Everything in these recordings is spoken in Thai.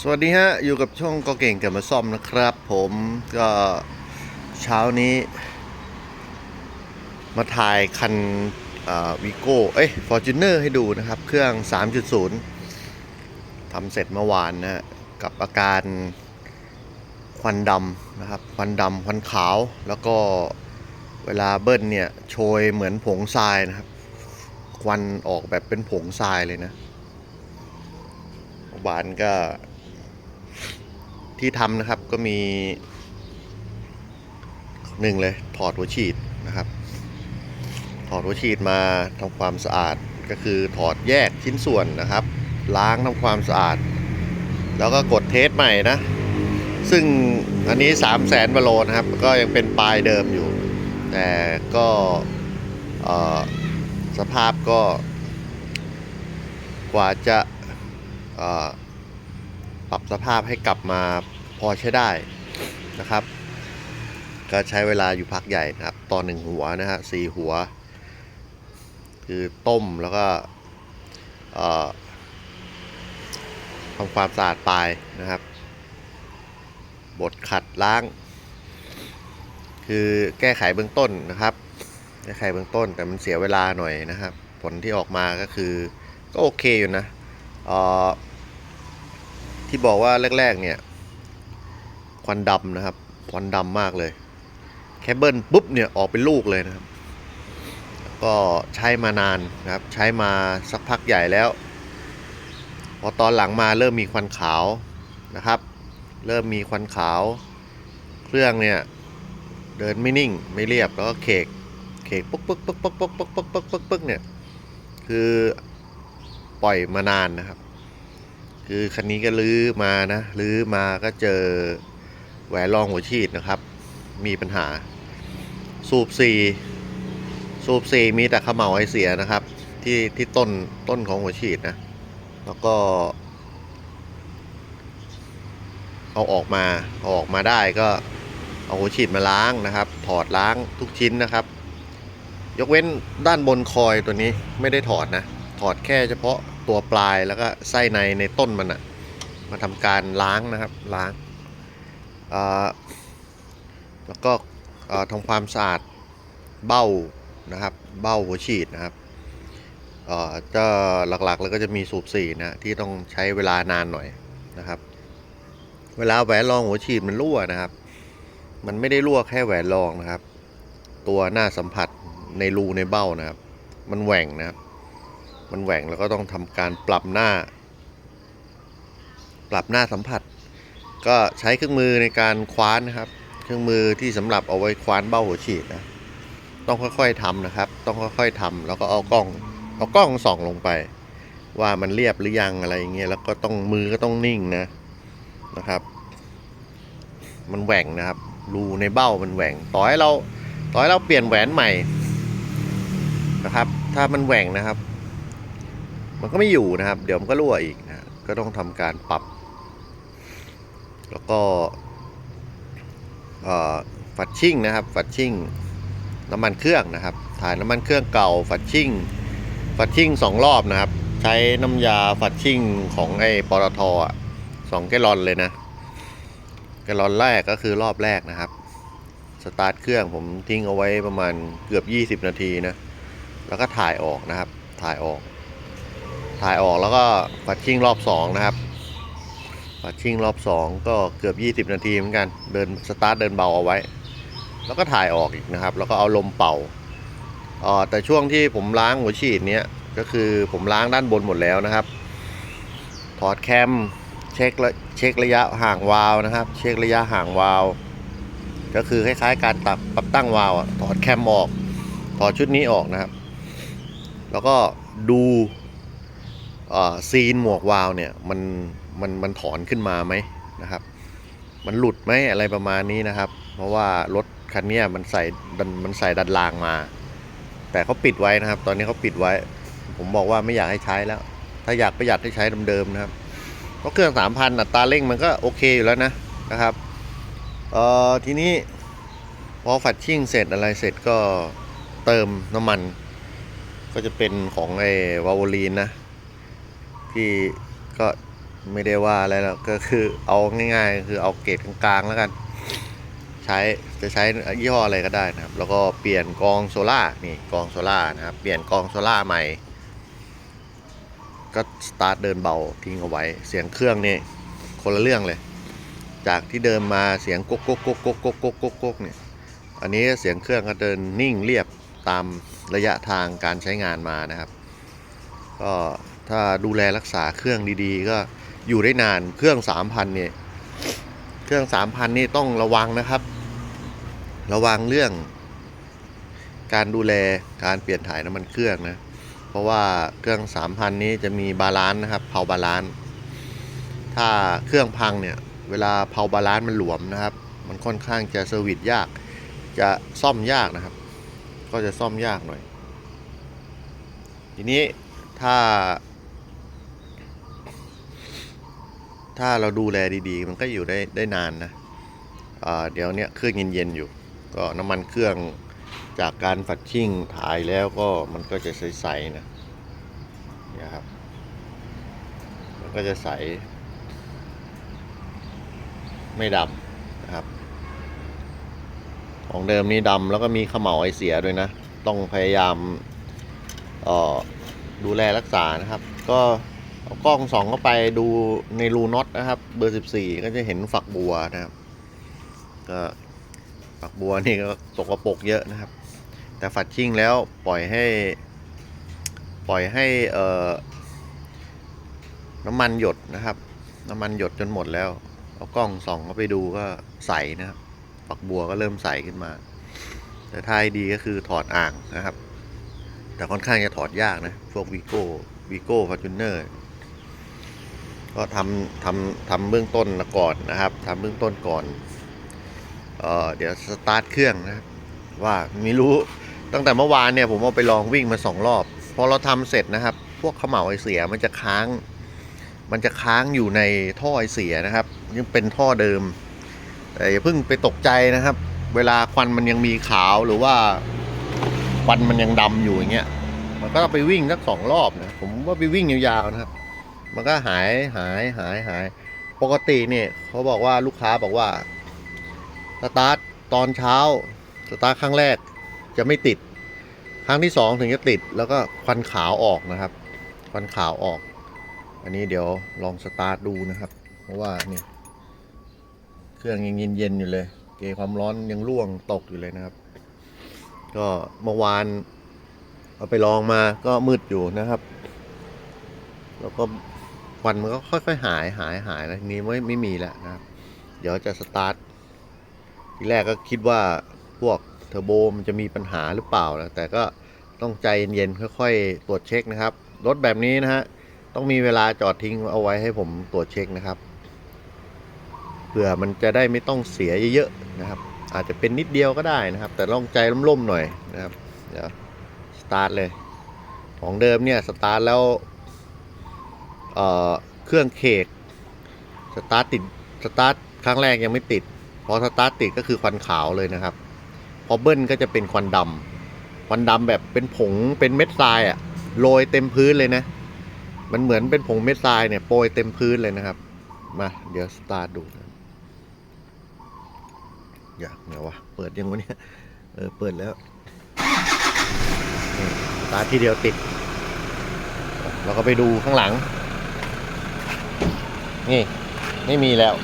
สวัสดีฮะ อยู่กับช่องก็เก่งกับมาซ่อมนะครับ ผมก็เช้านี้ มาถ่ายคันวีโก้เอ้ยฟอร์จูเนอร์ให้ดูนะครับ เครื่อง 3.0ทำเสร็จเมื่อวานนะฮะ กับอาการควันดำนะครับ ควันดำควันขาว แล้วก็เวลาเบิ้ลเนี่ย โชยเหมือนผงทรายนะครับ ควันออกแบบเป็นผงทรายเลยนะบานก็ ที่ทำนะครับก็มีหนึ่งเลยถอดหัวฉีดนะครับถอดหัวฉีดมาทำความสะอาดก็คือถอดแยกชิ้นส่วนนะครับ ล้างทำความสะอาด แล้วก็กดเทสใหม่นะ ซึ่งอันนี้ 3 0 0แสนบาโลนะครับ ก็ยังเป็นปลายเดิมอยู่ แต่ก็สภาพก็กว่าจะ ปรับสภาพให้กลับมาพอใช้ได้นะครับ ก็ใช้เวลาอยู่พักใหญ่นะครับตอนหนึ่งหัวนะฮะสี่หัว คือต้มแล้วก็ทำความสะอาดปลายนะครับ บดขัดล้าง คือแก้ไขเบื้องต้นนะครับ แก้ไขเบื้องต้นแต่มันเสียเวลาหน่อยนะครับ ผลที่ออกมาก็คือก็โอเคอยู่นะเอ่อ ที่บอกว่าแรก ๆ เนี่ย ควันดำนะครับ ควันดำมากเลย แคเบิลปุ๊บเนี่ยออกเป็นลูกเลยนะครับ ก็ใช้มานานนะครับ ใช้มาสักพักใหญ่แล้ว พอตอนหลังมาเริ่มมีควันขาวนะครับ เริ่มมีควันขาว เครื่องเนี่ยเดินไม่นิ่งไม่เรียบแล้วก็เคกเคกปุ๊กปุ๊กปุ๊กปุ๊กปุ๊กปุ๊กปุ๊กปุ๊กปุ๊กปุ๊กเนี่ยคือปล่อยมานานนะครับ คือคันนี้ก็ลื้อมานะลื้อมาก็เจอแหวนรองหัวฉีดนะครับ มีปัญหา สูบสี่สูบสี่มีแต่ขมเหลาไอเสียนะครับ ที่ที่ต้นต้นของหัวฉีดนะ แล้วก็ เอาออกมาเอาออกมาได้ก็เอาหัวฉีดมาล้างนะครับ ถอดล้างทุกชิ้นนะครับ ยกเว้นด้านบนคอยตัวนี้ไม่ได้ถอดนะ ถอดแค่เฉพาะ ตัวปลายแล้วก็ไส้ในในต้นมันอะมาทำการล้างนะครับล้างแล้วก็ทำความสะอาดเบ้านะครับ เบ้าหัวฉีดนะครับจะหลักๆแล้วก็จะมีสูบสีนะที่ต้องใช้เวลานานหน่อยนะครับ เวลาแหวนรองหัวฉีดมันรั่วนะครับ มันไม่ได้รั่วแค่แหวนรองนะครับ ตัวหน้าสัมผัสในรูในเบ้านะครับ มันแหว่งนะครับ มันแหว่งแล้วก็ต้องทำการปรับหน้า ปรับหน้าสัมผัส ก็ใช้เครื่องมือในการคว้านนะครับ เครื่องมือที่สำหรับเอาไว้คว้านเบ้าหัวฉีดนะต้องค่อยๆทำนะครับ ต้องค่อยๆทำแล้วก็เอากล้อง เอากล้องส่องลงไป ว่ามันเรียบหรือยังอะไรอย่างเงี้ยแล้วก็ต้องมือก็ต้องนิ่งนะนะครับ มันแหว่งนะครับรูในเบ้ามันแหว่งต่อให้เราต่อให้เราเปลี่ยนแหวนใหม่นะครับ ถ้ามันแหว่งนะครับ มันก็ไม่อยู่นะครับ เดี๋ยวมันก็รั่วอีกนะก็ต้องทำการปรับ แล้วก็ฝัดชิ่งนะครับ ฝัดชิ่งน้ำมันเครื่องนะครับ ถ่ายน้ำมันเครื่องเก่าฝัดชิ่งฝัดชิ่งสองรอบนะครับ ใช้น้ำยาฝัดชิ่งของไอ้ปตทอะสองแกลลอนเลยนะแกลลอนแรกก็คือรอบแรกนะครับ สตาร์ทเครื่องผมทิ้งเอาไว้ประมาณเกือบ 20 นาทีนะ แล้วก็ถ่ายออกนะครับ ถ่ายออก ถ่ายออกแล้วก็ปัดชิ่งรอบสองนะครับปัดชิ่งรอบสองก็เกือบ 20 นาทีเหมือนกันเดินสตาร์ทเดินเบาเอาไว้ แล้วก็ถ่ายออกอีกนะครับ แล้วก็เอาลมเป่าออแต่ช่วงที่ผมล้างหัวฉีดเนี้ยก็คือผมล้างด้านบนหมดแล้วนะครับ ถอดแคมเช็คระเช็คระยะห่างวาล์วนะครับ เช็คระยะห่างวาล์วก็คือคล้ายๆการตับปรับตั้งวาล์วถอดแคมออก ถอดชุดนี้ออกนะครับ แล้วก็ดู ซีนหมวกวาล์วเนี่ยมันมันมันถอนขึ้นมาไหมนะครับ มันหลุดไหมอะไรประมาณนี้นะครับ เพราะว่ารถคันนี้มันใส่ดันมันใส่ดันรางมา แต่เขาปิดไว้นะครับ ตอนนี้เขาปิดไว้ ผมบอกว่าไม่อยากให้ใช้แล้ว ถ้าอยากประหยัดให้ใช้เดิมๆนะครับเพราะเครื่องสามพันอัตราเร่งมันก็โอเคอยู่แล้วนะนะครับเอ่อทีนี้พอฝัดชิ่งเสร็จอะไรเสร็จก็เติมน้ำมัน ก็จะเป็นของไอ้วาโวลีนนะ ที่ก็ไม่ได้ว่าอะไรหรอกก็คือเอาง่ายๆ คือเอาเกรดกลางๆแล้วกัน ใช้จะใช้ยี่ห้ออะไรก็ได้นะครับ แล้วก็เปลี่ยนกองโซล่านี่กองโซล่านะครับ เปลี่ยนกองโซล่าใหม่ ก็สตาร์ทเดินเบาทิ้งเอาไว้ เสียงเครื่องนี่คนละเรื่องเลย จากที่เดิมมาเสียงก๊กก๊กก๊กก๊กก๊กก๊กก๊กก๊กเนี่ยอันนี้เสียงเครื่องก็เดินนิ่งเรียบตามระยะทางการใช้งานมานะครับ ก็ ถ้าดูแลรักษาเครื่องดีๆ ก็อยู่ได้นานเครื่อง3,000เนี่ยเครื่อง3,000นี่ต้องระวังนะครับ ระวังเรื่อง การดูแลการเปลี่ยนถ่ายน้ำมันเครื่องนะ เพราะว่าเครื่อง3,000นี้จะมีบาลานซ์นะครับเผาบาลานซ์ถ้าเครื่องพังเนี่ยเวลาเผาบาลานซ์มันหลวมนะครับ มันค่อนข้างจะเซอร์วิสยาก จะซ่อมยากนะครับ ก็จะซ่อมยากหน่อย ทีนี้ถ้า ถ้าเราดูแลดีๆ มันก็อยู่ได้ได้นานนะเดี๋ยวเนี้ยเครื่องเย็นๆอยู่ ก็น้ำมันเครื่องจากการฝัดชิ่งถ่ายแล้วก็มันก็จะใสๆนะนี่ยครับ มันก็จะใส ไม่ดำนะครับ ของเดิมนี่ดำแล้วก็มีเขม่าไอเสียด้วยนะ ต้องพยายามออดูแลรักษานะครับ ก็ เอากล้องส่องเข้าไปดูในรูน็อตนะครับ เบอร์ 14 ก็จะเห็นฝักบัวนะครับ ก็ฝักบัวนี่ก็สกปรกเยอะนะครับ แต่ฝัดชิ่งแล้วปล่อยให้ ปล่อยให้เอ่อน้ำมันหยดนะครับ น้ำมันหยดจนหมดแล้วเอากล้องส่องเข้าไปดูก็ใสนะครับฝักบัวก็เริ่มใสขึ้นมา แต่ท้ายดีก็คือถอดอ่างนะครับ แต่ค่อนข้างจะถอดยากนะ พวกวีโก้วีโก้ฟอร์จูเนอร์ ก็ทำทำทำเบื้องต้นก่อนนะครับทำเบื้องต้นก่อนเอ่อเดี๋ยวสตาร์ทเครื่องนะครับว่าไม่รู้ตั้งแต่เมื่อวานเนี่ยผมเอาไปลองวิ่งมาสองรอบพอเราทำเสร็จนะครับ พวกเขม่าไอเสียมันจะค้าง มันจะค้างอยู่ในท่อไอเสียนะครับยังเป็นท่อเดิมแต่อย่าเพิ่งไปตกใจนะครับ เวลาควันมันยังมีขาวหรือว่าควันมันยังดำอยู่อย่างเงี้ยมันก็ไปวิ่งสักสองรอบนะผมว่าไปวิ่งยาวๆนะครับ มันก็หายหายหายหาย ปกติเนี่ยเขาบอกว่าลูกค้าบอกว่าสตาร์ทตอนเช้าสตาร์ทครั้งแรกจะไม่ติด ครั้งที่สองถึงจะติด แล้วก็ควันขาวออกนะครับ ควันขาวออก อันนี้เดี๋ยวลองสตาร์ทดูนะครับ เพราะว่านี่เครื่องยังเย็นๆอยู่เลย เกจความร้อนยังร่วงตกอยู่เลยนะครับ ก็เมื่อวานเอาไปลองมาก็มืดอยู่นะครับ แล้วก็ควันมันก็ค่อยๆหายหายหายนะทีนี้ไม่ไม่มีแล้วนะครับ เดี๋ยวจะสตาร์ททีแรกก็คิดว่าพวกเทอร์โบมันจะมีปัญหาหรือเปล่านะแต่ก็ต้องใจเย็นๆค่อยๆ ตรวจเช็คนะครับ รถแบบนี้นะฮะต้องมีเวลาจอดทิ้งเอาไว้ให้ผมตรวจเช็คนะครับเผื่อมันจะได้ไม่ต้องเสียเยอะๆนะครับ อาจจะเป็นนิดเดียวก็ได้นะครับ แต่ต้องใจล่มๆหน่อยนะครับเดี๋ยวสตาร์ทเลย ของเดิมเนี่ยสตาร์ทแล้ว เครื่องเคกสตาร์ทติดสตาร์ทครั้งแรกยังไม่ติดพอสตาร์ทติดก็คือควันขาวเลยนะครับ พอเบิ้ลก็จะเป็นควันดำควันดำแบบเป็นผงเป็นเม็ดทรายอะโรยเต็มพื้นเลยนะ มันเหมือนเป็นผงเม็ดทรายเนี่ยโปรยเต็มพื้นเลยนะครับ มาเดี๋ยวสตาร์ทดูอยากเนียววะเปิดยังวะเนี่ยเออเปิดแล้วสตาร์ททีเดียวติด เราก็ไปดูข้างหลัง นี่ ไม่มีแล้ว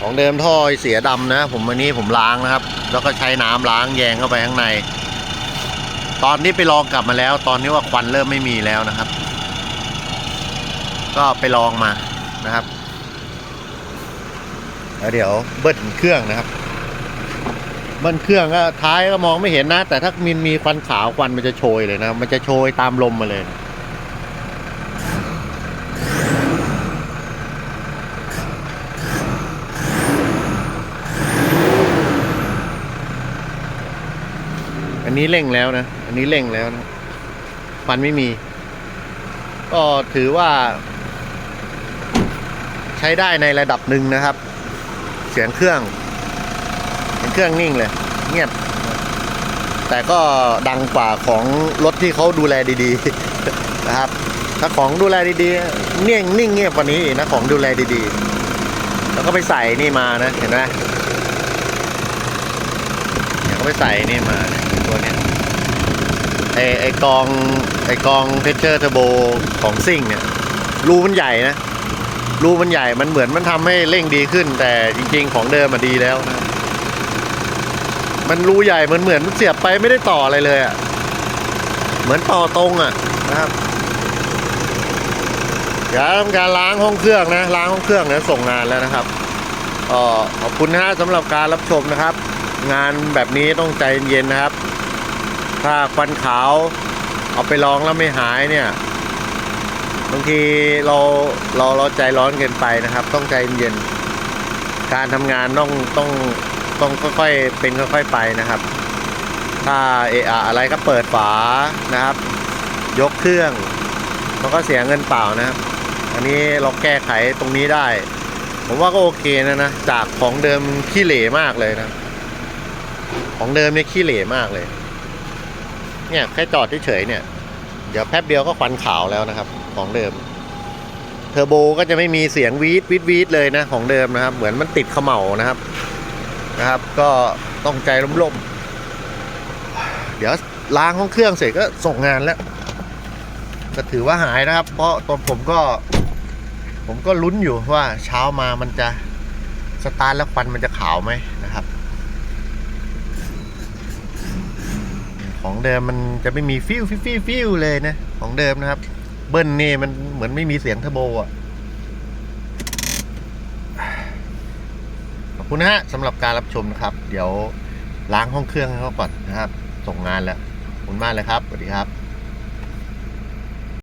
ของเดิมท่อเสียดำนะ ผมวันนี้ผมล้างนะครับ แล้วก็ใช้น้ำล้างแยงเข้าไปข้างใน ตอนนี้ไปลองกลับมาแล้ว ตอนนี้ว่าควันเริ่มไม่มีแล้วนะครับ ก็ไปลองมานะครับแล้วเดี๋ยวเบิ้ลเครื่องนะครับ เบิ้ลเครื่องก็ท้ายก็มองไม่เห็นนะ แต่ถ้ามีมีควันขาวควันมันจะโชยเลยนะ มันจะโชยตามลมมาเลย อันนี้เร่งแล้วนะ อันนี้เร่งแล้วนะควันไม่มี ก็ถือว่า ใช้ได้ในระดับหนึ่งนะครับ เสียงเครื่อง เสียงเครื่องนิ่งเลย เงียบแแต่ก็ดังกว่าของรถที่เขาดูแลดีๆ นะครับ ถ้าของดูแลดีๆ เนิ่งนิ่งเงียบกว่านี้อีกนะของดูแลดีๆ แล้วก็ไปใส่นี่มานะเห็นไหมเนี่ยเขาไปใส่นี่มาเนี่ยตัวเนี้ยไอไอกองไอกองเพชเชอร์เทอร์โบของซิ่งเนี่ยรูมันใหญ่นะรูมันใหญ่มันเหมือนมันทำให้เร่งดีขึ้น แต่จริง ๆ ของเดิมมาดีแล้วนะ มันรูใหญ่เหมือนเหมือนเสียบไปไม่ได้ต่ออะไรเลยอะ่ะ เหมือนต่อตรงอะ่ะนะครับเดี๋ยวทำการล้างห้องเครื่องนะล้างห้องเครื่องเนี่ยส่งงานแล้วนะครับก็ขอบคุณนะฮะสำหรับการรับชมนะครับ งานแบบนี้ต้องใจเย็นๆนะครับ ถ้าควันขาวเอาไปลองแล้วไม่หายเนี่ยบางทีเราเราเราใจร้อนเกินไปนะครับ ต้องใจเย็นการทำงานต้องต้อง ต้องค่อยๆเป็นค่อยๆไปนะครับ ถ้าเออะอะไรก็เปิดฝานะครับ ยกเครื่องมันก็เสียเงินเปล่านะครับ อันนี้เราแก้ไขตรงนี้ได้ ผมว่าก็โอเคนะนะจากของเดิมขี้เหร่มากเลยนะ ของเดิมเนี่ยขี้เหร่มากเลย เนี่ยแค่จอดเฉยๆเนี่ยเดี๋ยวแป๊บเดียวก็ควันขาวแล้วนะครับ ของเดิมเทอร์โบก็จะไม่มีเสียงวีดวีดวีดเลยนะของเดิมนะครับ เหมือนมันติดเขม่านะครับ นะครับ ก็ต้องใจร่มๆ เดี๋ยวล้างห้องเครื่องเสร็จก็ส่งงานแล้ว ก็ถือว่าหายนะครับ เพราะตอนผมก็ ผมก็ลุ้นอยู่ว่าเช้ามามันจะสตาร์ทแล้วควันมันจะขาวไหมนะครับ ของเดิมมันจะไม่มีฟิวฟิวฟิวฟิวเลยนะ ของเดิมนะครับ เบิ้ลนี่มันเหมือนไม่มีเสียงเทอร์โบอะ อบคุณนะฮะสำหรับการรับชมนะครับ เดี๋ยวล้างห้องเครื่องให้เขาก่อนนะครับ ส่งงานแล้วขอบคุณมากเลยครับสวัสดีครับ